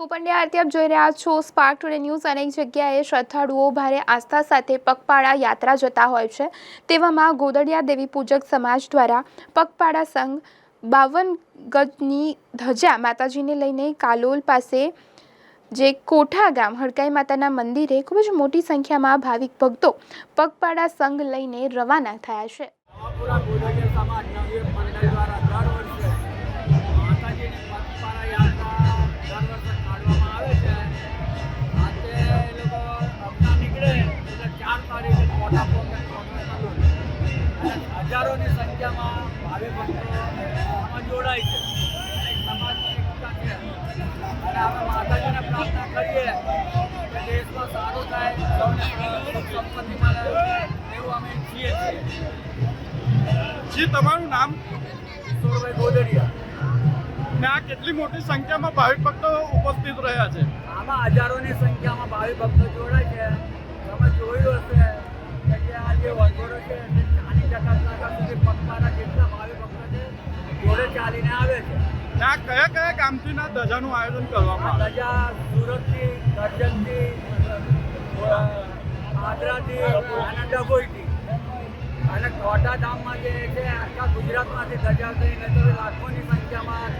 હું પંડ્યા આરતી આપ જોઈ રહ્યા છો સ્પાર્ક ટુડે ન્યૂઝ અનેક જગ્યાએ શ્રદ્ધાળુઓ ભારે આસ્થા સાથે પગપાળા યાત્રા જતા હોય છે. તેવામાં ગોદડિયા દેવી પૂજક સમાજ દ્વારા પગપાળા સંઘ બાવન ગજની ધજા માતાજીને લઈને કાલોલ પાસે જે કોઠા ગામ, હડકાઈ માતાના મંદિરે ખૂબ જ મોટી સંખ્યામાં ભાવિક ભક્તો પગપાળા સંઘ લઈને રવાના થયા છે. મોટા હજારોની સંખ્યામાં ભાવિ ભક્તો આમાં જોડાય છે. અને સમાજની એકતા છે અને આપણે માતાજીને પ્રાર્થના કરીએ કે દેશમાં સારું થાય સૌને સંપત્તિ મળે એવું અમે છીએ. જી તમારું નામ? કિશોરભાઈ ગોદડિયા. ને આ કેટલી મોટી સંખ્યામાં ભાવિક ભક્તો ઉપસ્થિત રહ્યા છે? આમાં હજારોની સંખ્યામાં ભાવિ ભક્તો જોડાય છે. તમે જોયું હશે ને, કયા કયા ગામથી ના ધજાનું આયોજન કરવામાં ધજા સુરતથી કરજણથી આદરાથી અને ડભોઈથી અને કોટા ધામમાં જે છે, આખા ગુજરાતમાંથી ધજા થઈને તો લાખોની સંખ્યામાં